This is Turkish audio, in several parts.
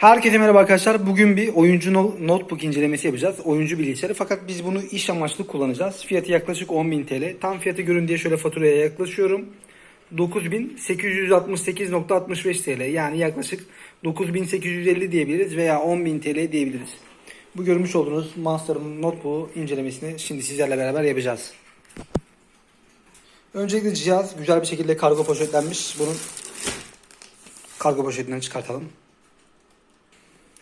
Herkese merhaba arkadaşlar. Bugün bir oyuncu no- notebook incelemesi yapacağız. Oyuncu bilgisayarı. Fakat biz bunu iş amaçlı kullanacağız. Fiyatı yaklaşık 10.000 TL. Tam fiyatı görün diye şöyle faturaya yaklaşıyorum. 9868.65 TL. Yani yaklaşık 9850 diyebiliriz veya 10.000 TL diyebiliriz. Bu görmüş olduğunuz Monster'ın notebook incelemesini şimdi sizlerle beraber yapacağız. Öncelikle cihaz güzel bir şekilde kargo poşetlenmiş. Bunun kargo poşetinden çıkartalım.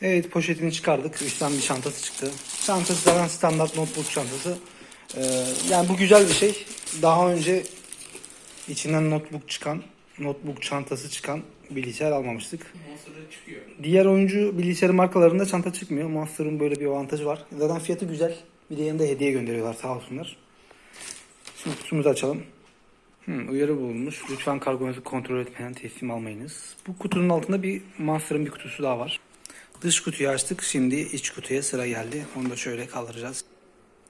Evet poşetini çıkardık. Üstten bir çantası çıktı. Çantası zaten standart notebook çantası. Ee, yani bu güzel bir şey. Daha önce içinden notebook çıkan, notebook çantası çıkan bilgisayar almamıştık. Monster'da çıkıyor. Diğer oyuncu bilgisayar markalarında çanta çıkmıyor. Monster'ın böyle bir avantajı var. Zaten fiyatı güzel. Bir de yanında hediye gönderiyorlar sağ olsunlar. Şimdi kutumuzu açalım. Hmm, uyarı bulunmuş. Lütfen kargonuzu kontrol etmeden teslim almayınız. Bu kutunun altında bir Monster'ın bir kutusu daha var. Dış kutuyu açtık. Şimdi iç kutuya sıra geldi. Onu da şöyle kaldıracağız.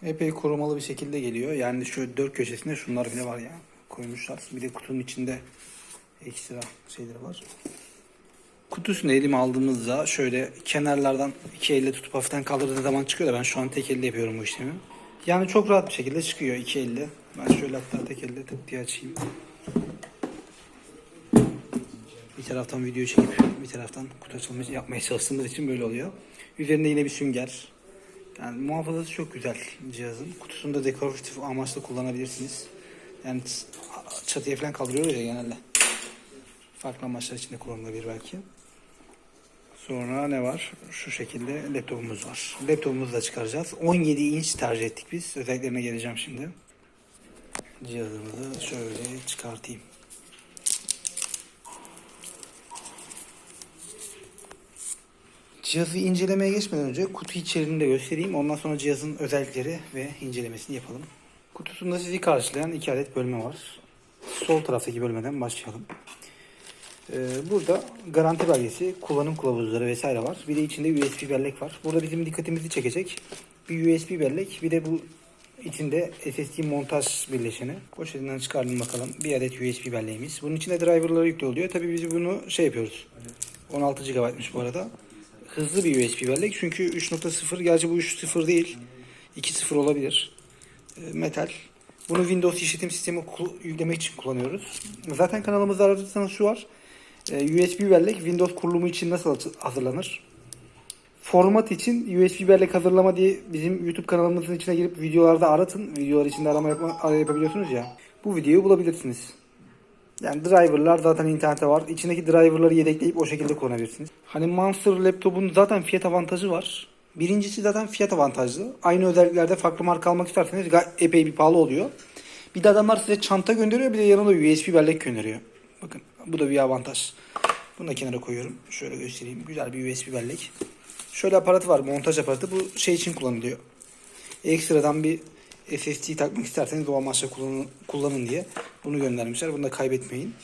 Epey korumalı bir şekilde geliyor. Yani şöyle dört köşesinde şunlar bile var ya. Koymuşlar. Bir de kutunun içinde ekstra şeyleri var. Kutusunu elime aldığımızda şöyle kenarlardan iki elle tutup hafiften kaldırdığı zaman çıkıyor da ben şu an tek elle yapıyorum bu işlemi. Yani çok rahat bir şekilde çıkıyor iki elle. Ben şöyle hatta tek elle tık diye açayım. Taraftan video çekip bir taraftan kutu açılımı yapmaya çalıştığımız için böyle oluyor. Üzerinde yine bir sünger. Yani muhafazası çok güzel cihazın. Kutusunu da dekoratif amaçlı kullanabilirsiniz. Yani çatıya falan kaldırıyoruz ya genelde. Farklı amaçlar için de kullanılabilir belki. Sonra ne var? Şu şekilde laptopumuz var. Laptopumuzu da çıkaracağız. 17 inç tercih ettik biz. Özelliklerine geleceğim şimdi. Cihazımızı şöyle çıkartayım. Cihazı incelemeye geçmeden önce kutu içeriğini de göstereyim. Ondan sonra cihazın özellikleri ve incelemesini yapalım. Kutusunda sizi karşılayan iki adet bölme var. Sol taraftaki bölmeden başlayalım. Ee, burada garanti belgesi, kullanım kılavuzları vesaire var. Bir de içinde USB bellek var. Burada bizim dikkatimizi çekecek bir USB bellek, bir de bu içinde SSD montaj birleşeni. Poşetinden çıkardım bakalım. Bir adet USB belleğimiz. Bunun içinde driverları yüklü oluyor. Tabii biz bunu şey yapıyoruz. 16 GB'mış bu arada. Hızlı bir USB bellek çünkü 3.0 gerçi bu 3.0 değil. 2.0 olabilir. Ee, Metal. Bunu Windows işletim sistemi yüklemek için kullanıyoruz. Zaten kanalımızda aratırsanız şu var. Ee, USB bellek Windows kurulumu için nasıl hazırlanır? Format için USB bellek hazırlama diye bizim YouTube kanalımızın içine girip videolarda aratın. Videolar içinde arama arama yapabiliyorsunuz ya. Bu videoyu bulabilirsiniz. Yani driverlar zaten internette var. İçindeki driverları yedekleyip o şekilde kullanabilirsiniz. Hani Monster laptopun zaten fiyat avantajı var. Birincisi zaten fiyat avantajlı. Aynı özelliklerde farklı marka almak isterseniz epey bir pahalı oluyor. Bir de adamlar size çanta gönderiyor bir de yanında USB bellek gönderiyor. Bakın bu da bir avantaj. Bunu da kenara koyuyorum. Şöyle göstereyim. Güzel bir USB bellek. Şöyle aparatı var. Montaj aparatı. Bu şey için kullanılıyor. Ekstradan bir SSD takmak isterseniz o amaçla kullanın, kullanın diye bunu göndermişler. Bunu da kaybetmeyin.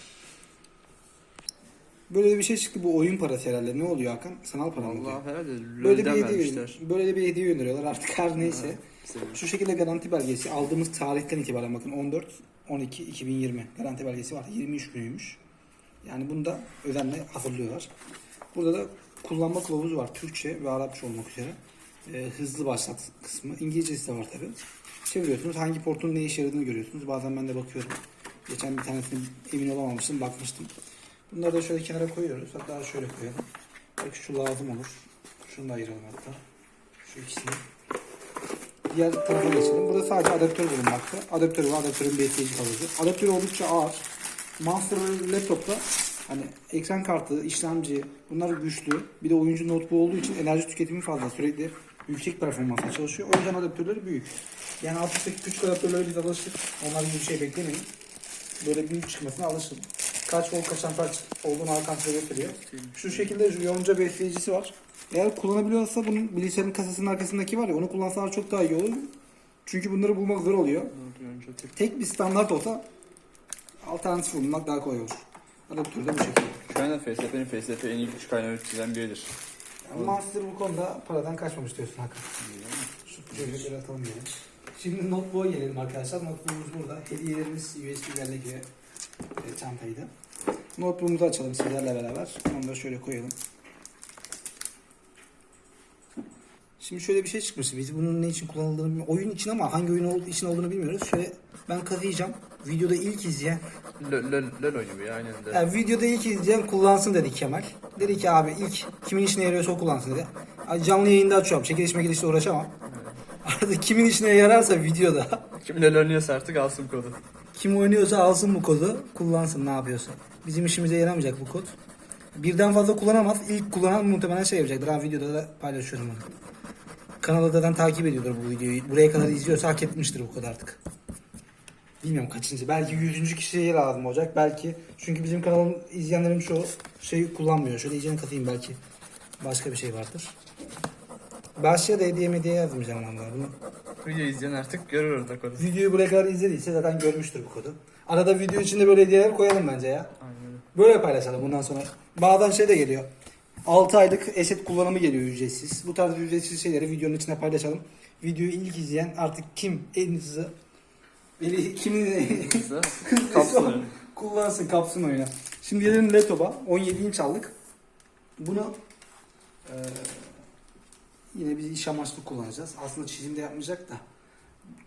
Böyle bir şey çıktı. Bu oyun parası herhalde. Ne oluyor Hakan? Sanal para mı? Allah herhalde Böyle bir hediye böyle bir hediye gönderiyorlar artık her neyse. Sevindim. Şu şekilde garanti belgesi aldığımız tarihten itibaren bakın 14 12 2020 garanti belgesi var. 23 günüymüş. Yani bunu da özenle hazırlıyorlar. Burada da kullanma kılavuzu var. Türkçe ve Arapça olmak üzere. Ee, hızlı başlat kısmı. İngilizcesi de var tabi. Çeviriyorsunuz. Hangi portun ne işe yaradığını görüyorsunuz. Bazen ben de bakıyorum. Geçen bir tanesini emin olamamıştım. Bakmıştım. Bunları da şöyle kenara koyuyoruz. Hatta şöyle koyalım. Belki şu lazım olur. Şunu da ayıralım hatta. Şu ikisini. Diğer tarafa geçelim. Burada sadece adaptör bulunmakta. Adaptörü ve adaptörün besleyici kalıcı. Adaptörü oldukça ağır. Monster laptopta hani ekran kartı, işlemci bunlar güçlü. Bir de oyuncu notebook olduğu için enerji tüketimi fazla. Sürekli yüksek performansla çalışıyor. O yüzden adaptörleri büyük. Yani alttaki küçük adaptörlere biz alıştık. Onlar gibi bir şey beklemeyin. Böyle büyük çıkmasına alışın. Kaç volt kaç amper olduğunu Hakan size gösteriyor. Şu şekilde yonca besleyicisi var. Eğer kullanabiliyorsa bunun bilgisayarın kasasının arkasındaki var ya onu kullansalar çok daha iyi olur. Çünkü bunları bulmak zor oluyor. Tek bir standart olsa alternatif bulmak daha kolay olur. Adaptör de bu şekilde. Şu anda FSF'nin FSF en iyi güç kaynağı üreticilerinden biridir. Yani Monster bu konuda paradan kaçmamış diyorsun Hakan. Şu cevherleri atalım yani. Şimdi notebook'a gelelim arkadaşlar. Notebook'umuz burada. Hediyelerimiz USB bellek ve e, çantaydı. Notebook'umuzu açalım sizlerle beraber. Onu da şöyle koyalım. Şimdi şöyle bir şey çıkmış. Biz bunun ne için kullanıldığını bilmiyoruz. Oyun için ama hangi oyun için olduğunu bilmiyoruz. Şöyle ben kazıyacağım. Videoda ilk izleyen, LOL, LOL, LOL ya aynen de. yani videoda ilk izleyen kullansın dedi Kemal. Dedi ki abi ilk kimin işine yarıyorsa o kullansın dedi. Canlı yayında açıyorum. Çekiliş mekilişle uğraşamam. Artık kimin işine yararsa videoda. Kim LOL oynuyorsa artık alsın kodu. Kim oynuyorsa alsın bu kodu. Kullansın ne yapıyorsa. Bizim işimize yaramayacak bu kod. Birden fazla kullanamaz. İlk kullanan muhtemelen şey yapacaktır. Ha videoda da paylaşıyorum onu. Kanalı zaten takip ediyordur bu videoyu. Buraya kadar izliyorsa hak etmiştir bu kod artık. Bilmiyorum kaçıncı. Belki yüzüncü kişiye lazım olacak. Belki çünkü bizim kanalın izleyenlerin çoğu şey kullanmıyor. Şöyle iyicene katayım belki. Başka bir şey vardır. Başlığa da hediye hediye yazmayacağım onlara. Bunu Video izleyen artık görür orada kodu. Videoyu buraya kadar izlediyse zaten görmüştür bu kodu. Arada video içinde böyle hediyeler koyalım bence ya. Aynen öyle. Böyle paylaşalım bundan sonra. Bazen şey de geliyor. 6 aylık eset kullanımı geliyor ücretsiz. Bu tarz ücretsiz şeyleri videonun içine paylaşalım. Videoyu ilk izleyen artık kim en hızlı eli kimin kapsın kullansın kapsın oyuna. Şimdi gelelim laptopa. 17 inç aldık. Bunu eee, yine biz iş amaçlı kullanacağız. Aslında çizimde yapmayacak da.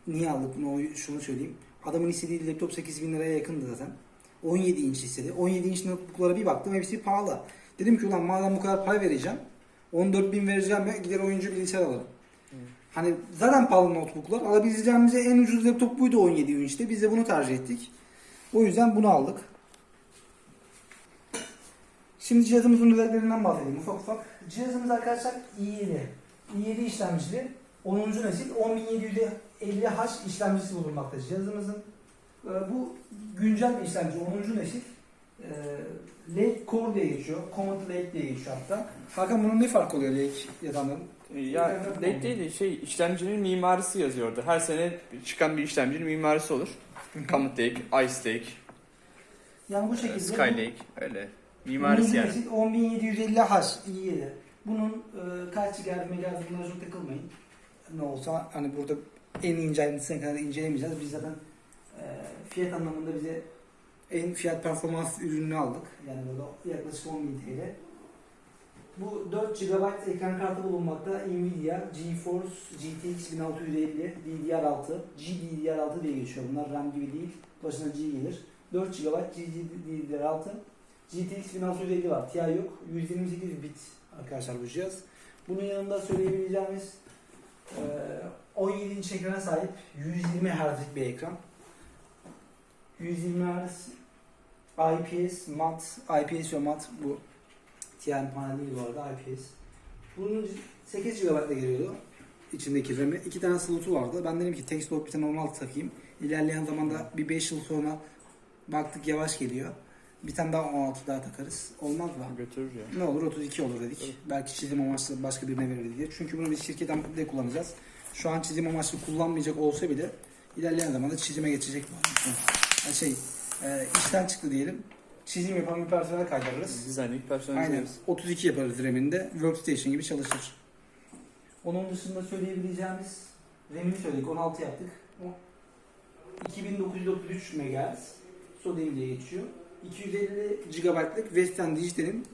Niye aldık bunu? Şunu söyleyeyim. Adamın istediği laptop 8000 liraya yakındı zaten. 17 inç istedi. 17 inç notebooklara bir baktım hepsi pahalı. Dedim ki ulan madem bu kadar pay vereceğim 14 bin vereceğim ya gider oyuncu bilgisayar alırım. Hani zaten pahalı notebooklar. Alabileceğimize en ucuz laptop buydu 17 inçte. Biz de bunu tercih ettik. O yüzden bunu aldık. Şimdi cihazımızın özelliklerinden bahsedeyim ufak ufak. Cihazımız arkadaşlar i7. i7 işlemcili 10. nesil 10750H işlemcisi bulunmakta cihazımızın. Ee, Bu güncel bir işlemci 10. nesil. Ee, Lake Core diye geçiyor. Command Lake diye geçiyor hatta. Hakan bunun ne farkı oluyor Lake yazanların? Ya Lake değil de şey işlemcinin mimarisi yazıyordu. Her sene çıkan bir işlemcinin mimarisi olur. Comet Lake, Ice Lake, Yani bu şekilde. Sky Lake öyle. Mimarisi yani. 10750H i7. Bunun e, kaç GB megahertz bunlara çok takılmayın. Ne olsa hani burada en ince ayrıntısına kadar incelemeyeceğiz. Biz zaten e, fiyat anlamında bize en fiyat performans ürününü aldık. Yani burada yaklaşık 10.000 TL. Bu 4 GB ekran kartı bulunmakta. Nvidia GeForce GTX 1650 DDR6 GDDR6 diye geçiyor bunlar. RAM gibi değil. Başına G gelir. 4 GB GDDR6 GTX 1650 var. Ti yok. 128 bit arkadaşlar bu cihaz. Bunun yanında söyleyebileceğimiz e, 17 inç ekrana sahip 120 Hz'lik bir ekran. 120 Hz IPS mat, IPS ve mat bu TN panel değil bu arada IPS. Bunun 8 GB geliyordu içindeki RAM'i. iki tane slotu vardı. Ben dedim ki tek slot bir tane 16 takayım. İlerleyen zamanda bir 5 yıl sonra baktık yavaş geliyor. Bir tane daha 16 daha takarız. Olmaz mı? Götürür ya. Ne olur 32 olur dedik. Evet. Belki çizim amaçlı başka birine veririz diye. Çünkü bunu biz şirketten de kullanacağız. Şu an çizim amaçlı kullanmayacak olsa bile ilerleyen zamanda çizime geçecek bu. Yani şey e, işten çıktı diyelim. Çizim yapan bir personel kaydırırız. Dizaynlık Aynen. personelize 32 yaparız RAM'inde. Workstation gibi çalışır. Onun dışında söyleyebileceğimiz RAM'ini söyledik. 16 yaptık. O 2933 MHz. SODIMM diye geçiyor. 250 GB'lık Western Digital'in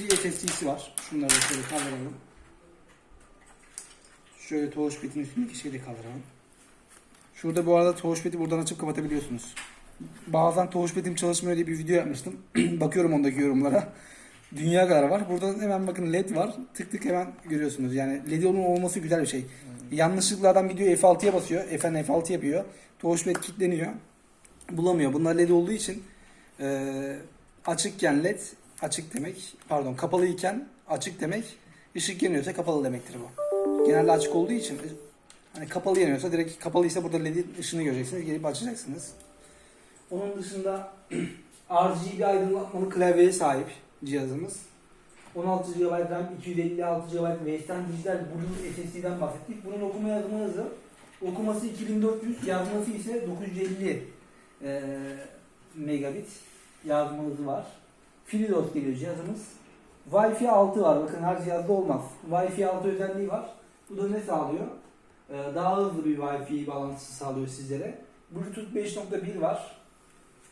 bir SSD'si var. Şunları da şöyle kaldıralım. Şöyle touchpad'in üstündeki şeyi de kaldıralım. Şurada bu arada touchpad'i buradan açıp kapatabiliyorsunuz. Bazen touchpad'im çalışmıyor diye bir video yapmıştım. Bakıyorum ondaki yorumlara. Dünya kadar var. Burada hemen bakın led var. Tık tık hemen görüyorsunuz. Yani led onun olması güzel bir şey. Yanlışlıkla adam video F6'ya basıyor. Fn F6 yapıyor. Touchpad kilitleniyor. Bulamıyor. Bunlar led olduğu için eee açıkken led açık demek. Pardon kapalı iken açık demek. Işık yanıyorsa kapalı demektir bu. Genelde açık olduğu için hani kapalı yanıyorsa direkt kapalıysa burada ledin ışığını göreceksiniz. Gelip açacaksınız. Onun dışında RGB aydınlatmalı klavyeye sahip cihazımız. 16 GB RAM, 256 GB Western Digital Blue SSD'den bahsettik. Bunun okuma yazma hızı okuması 2400, yazması ise 950 eee, megabit yazma hızı var. FreeDOS geliyor cihazımız. Wi-Fi 6 var. Bakın her cihazda olmaz. Wi-Fi 6 özelliği var. Bu da ne sağlıyor? Ee, daha hızlı bir Wi-Fi bağlantısı sağlıyor sizlere. Bluetooth 5.1 var.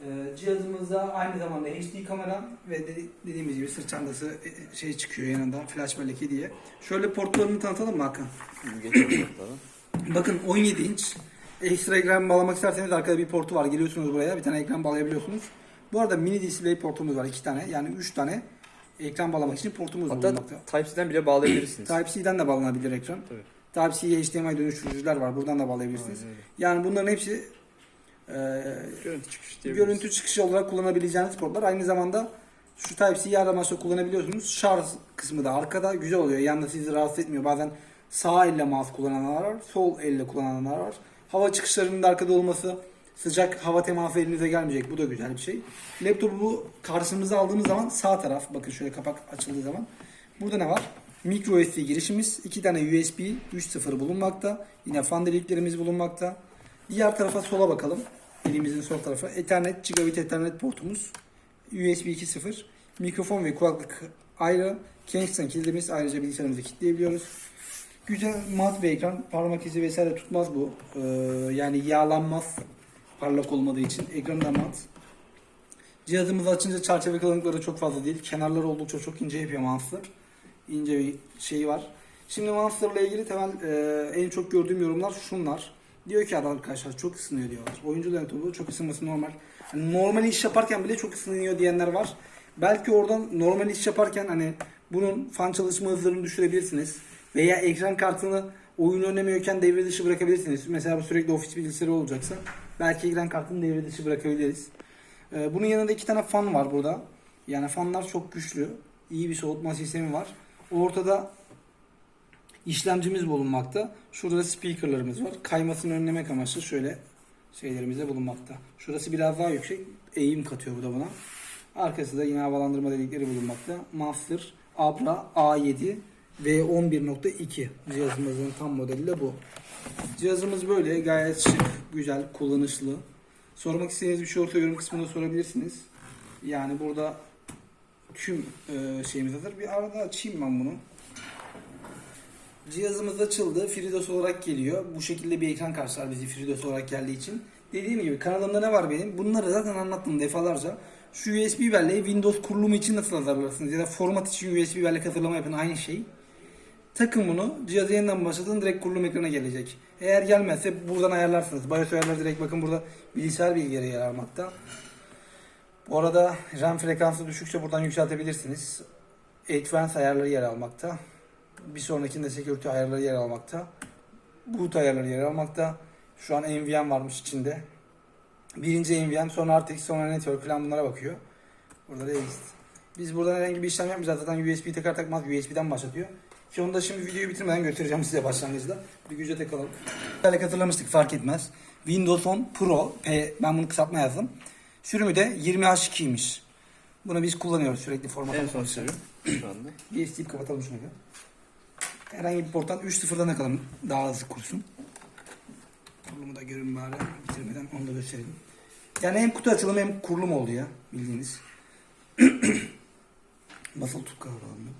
Ee, cihazımızda aynı zamanda HD kamera ve dedi- dediğimiz gibi sırt çantası e, şey çıkıyor yanında flash bellek diye. Şöyle portlarını tanıtalım mı Hakan? Bakın 17 inç. Ekstra ekran bağlamak isterseniz arkada bir portu var. Geliyorsunuz buraya bir tane ekran bağlayabiliyorsunuz. Bu arada mini display portumuz var iki tane. Yani 3 tane ekran bağlamak için portumuz Hatta bulunmakta. Type-C'den bile bağlayabilirsiniz. Type-C'den de bağlanabilir ekran. Tabii. Type-C'ye HDMI dönüştürücüler var. Buradan da bağlayabilirsiniz. Aynen. Yani bunların hepsi e, Görüntü çıkışı diyebiliriz. görüntü çıkışı olarak kullanabileceğiniz portlar. Aynı zamanda şu Type-C'yi her amaçla kullanabiliyorsunuz. Şarj kısmı da arkada güzel oluyor. Yanda sizi rahatsız etmiyor. Bazen sağ elle mouse kullananlar var, sol elle kullananlar var. Hava çıkışlarının da arkada olması, sıcak hava teması elinize gelmeyecek. Bu da güzel bir şey. Laptopu karşımıza aldığımız zaman sağ taraf, bakın şöyle kapak açıldığı zaman. Burada ne var? Micro USB girişimiz, iki tane USB 3.0 bulunmakta. Yine fan deliklerimiz bulunmakta. Diğer tarafa sola bakalım. Elimizin sol tarafı. Ethernet, gigabit Ethernet portumuz. USB 2.0. Mikrofon ve kulaklık ayrı. Kingston kilidimiz ayrıca bilgisayarımızı kilitleyebiliyoruz. Güzel mat bir ekran. Parmak izi vesaire tutmaz bu. Ee, yani yağlanmaz. Parlak olmadığı için. Ekranı da mat. Cihazımızı açınca çerçeve kalınlıkları çok fazla değil. Kenarları oldukça çok ince yapıyor Monster. İnce bir şey var. Şimdi Monster'la ilgili temel e, en çok gördüğüm yorumlar şunlar. Diyor ki adam arkadaşlar çok ısınıyor diyorlar. Oyuncuların topu çok ısınması normal. Hani normal iş yaparken bile çok ısınıyor diyenler var. Belki oradan normal iş yaparken hani bunun fan çalışma hızlarını düşürebilirsiniz. Veya ekran kartını oyun oynamıyorken devre dışı bırakabilirsiniz. Mesela bu sürekli ofis bilgisayarı olacaksa belki ekran kartını devre dışı bırakabiliriz. Ee, bunun yanında iki tane fan var burada. Yani fanlar çok güçlü. İyi bir soğutma sistemi var. Ortada işlemcimiz bulunmakta. Şurada da speakerlarımız var. Kaymasını önlemek amaçlı şöyle şeylerimiz de bulunmakta. Şurası biraz daha yüksek. Eğim katıyor bu da buna. Arkası da yine havalandırma delikleri bulunmakta. Master Abra A7 V11.2 cihazımızın tam modeli de bu. Cihazımız böyle gayet şık, güzel, kullanışlı. Sormak istediğiniz bir şey olursa yorum kısmında sorabilirsiniz. Yani burada tüm e, şeyimiz hazır. Bir arada açayım ben bunu. Cihazımız açıldı. FreeDOS olarak geliyor. Bu şekilde bir ekran karşılar bizi FreeDOS olarak geldiği için. Dediğim gibi kanalımda ne var benim? Bunları zaten anlattım defalarca. Şu USB belleği Windows kurulumu için nasıl hazırlarsınız? Ya da format için USB bellek hazırlama yapın aynı şey. Takın bunu. Cihazı yeniden başlatın. Direkt kurulum ekranına gelecek. Eğer gelmezse buradan ayarlarsınız. BIOS ayarları direkt bakın burada bilgisayar bilgileri yer almakta. Bu arada RAM frekansı düşükse buradan yükseltebilirsiniz. Advanced ayarları yer almakta. Bir sonrakinde security ayarları yer almakta. Boot ayarları yer almakta. Şu an NVM varmış içinde. Birinci NVM, sonra RTX, sonra network falan bunlara bakıyor. Burada da exit. Biz buradan herhangi bir işlem yapmayacağız. Zaten USB takar takmaz USB'den başlatıyor. Ki onu da şimdi videoyu bitirmeden göstereceğim size başlangıçta. Bir güce takalım. Belki hatırlamıştık fark etmez. Windows 10 Pro, P, ben bunu kısaltma yazdım. Sürümü de 20H2'ymiş. Bunu biz kullanıyoruz sürekli format. En son sürüm şu anda. DST'yi kapatalım şunu. Herhangi bir porttan 3.0'dan yakalım daha hızlı kursun. Kurulumu da görün bari bitirmeden onu da gösterelim. Yani hem kutu açılımı hem kurulum oldu ya bildiğiniz. Basılı tut kavramı.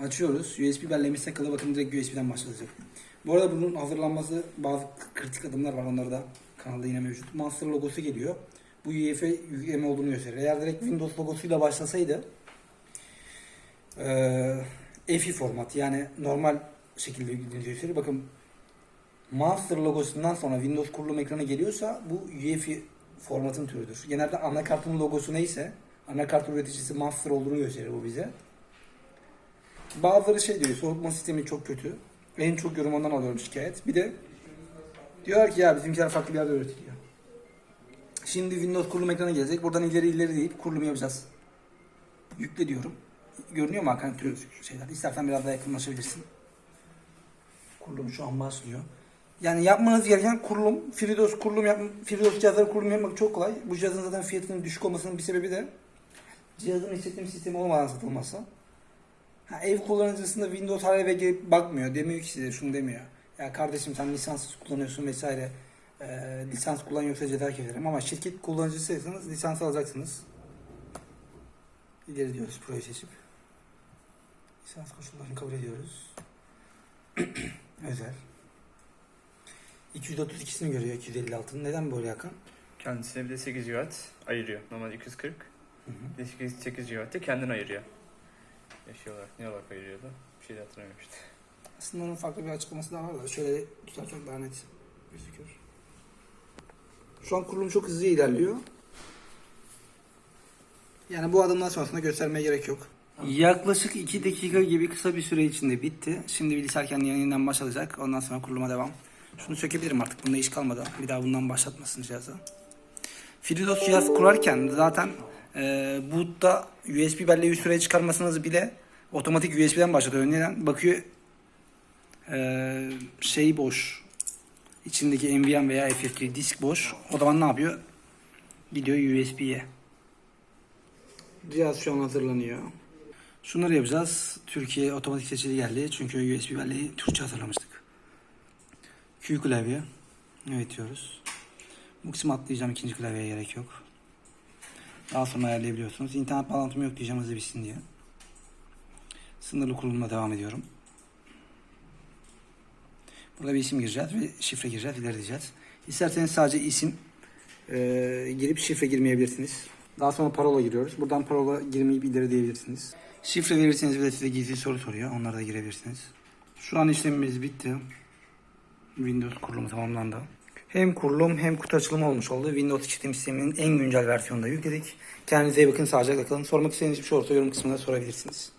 Açıyoruz. USB belleğimiz takılı. Bakın direkt USB'den başlayacak. Bu arada bunun hazırlanması bazı kritik adımlar var. Onları da kanalda yine mevcut. Monster logosu geliyor. Bu UEFI yükleme olduğunu gösterir. Eğer direkt Windows logosuyla başlasaydı eee EFI format yani normal şekilde yüklediğini gösterir. Bakın Monster logosundan sonra Windows kurulum ekranı geliyorsa bu UEFI formatın türüdür. Genelde anakartın logosu neyse anakart üreticisi Monster olduğunu gösterir bu bize. Bazıları şey diyor soğutma sistemi çok kötü. En çok yorum ondan alıyorum şikayet. Bir de diyorlar ki ya bizimkiler farklı bir yerde üretiliyor. Şimdi Windows kurulum ekranı gelecek. Buradan ileri ileri deyip kurulum yapacağız. Yükle diyorum. Görünüyor mu Hakan tüm şeyler? İstersen biraz daha yakınlaşabilirsin. Kurulum şu an başlıyor. Yani yapmanız gereken kurulum, FreeDOS kurulum yap, FreeDOS cihazları kurulum yapmak çok kolay. Bu cihazın zaten fiyatının düşük olmasının bir sebebi de cihazın işletim sistemi olmadan satılması. Ha, ev kullanıcısında Windows her gelip bakmıyor. Demiyor ki size şunu demiyor. Ya kardeşim sen lisanssız kullanıyorsun vesaire. Ee, lisans kullanıyorsa ceza keserim ama şirket kullanıcısıysanız lisans alacaksınız. İleri diyoruz proje seçip. Lisans koşullarını kabul ediyoruz. Özel. 232'sini görüyor 256'nın. Neden böyle Hakan? Kendisine bir de 8 GB ayırıyor. Normalde 240. Hı hı. Bir de 8, 8 GB de kendini ayırıyor. Eşya olarak ne olarak ayırıyordu? Bir şey de hatırlamıyorum işte. Aslında onun farklı bir açıklaması daha var da şöyle tutarsak daha net gözüküyor. Şu an kurulum çok hızlı ilerliyor. Yani bu adımdan sonrasında göstermeye gerek yok. Yaklaşık 2 dakika gibi kısa bir süre içinde bitti. Şimdi bilgisayar yeniden başlayacak. Ondan sonra kuruluma devam. Şunu sökebilirim artık. Bunda iş kalmadı. Bir daha bundan başlatmasın cihazı. FreeDOS cihaz kurarken zaten e, boot'ta USB belleği süreye çıkarmasanız bile otomatik USB'den başlatıyor. Neden? Bakıyor e, şey boş. İçindeki NVMe veya FFT disk boş. O zaman ne yapıyor? Gidiyor USB'ye. Cihaz şu an hazırlanıyor. Şunları yapacağız. Türkiye otomatik seçili geldi. Çünkü USB belleği Türkçe hazırlamıştık. Q klavye. Evet diyoruz. Bu kısmı atlayacağım. ikinci klavyeye gerek yok. Daha sonra ayarlayabiliyorsunuz. İnternet bağlantım yok diyeceğim hızlı bitsin diye. Sınırlı kurulumla devam ediyorum. Burada bir isim gireceğiz ve şifre gireceğiz, ilerleyeceğiz. İsterseniz sadece isim e, girip şifre girmeyebilirsiniz. Daha sonra parola giriyoruz. Buradan parola girmeyip ileri diyebilirsiniz. Şifre verirseniz bir size gizli soru soruyor. Onlara da girebilirsiniz. Şu an işlemimiz bitti. Windows kurulumu tamamlandı. Hem kurulum hem kutu açılımı olmuş oldu. Windows işletim sisteminin en güncel versiyonunda yükledik. Kendinize iyi bakın, sağlıcakla kalın. Sormak istediğiniz bir şey olursa yorum kısmında sorabilirsiniz.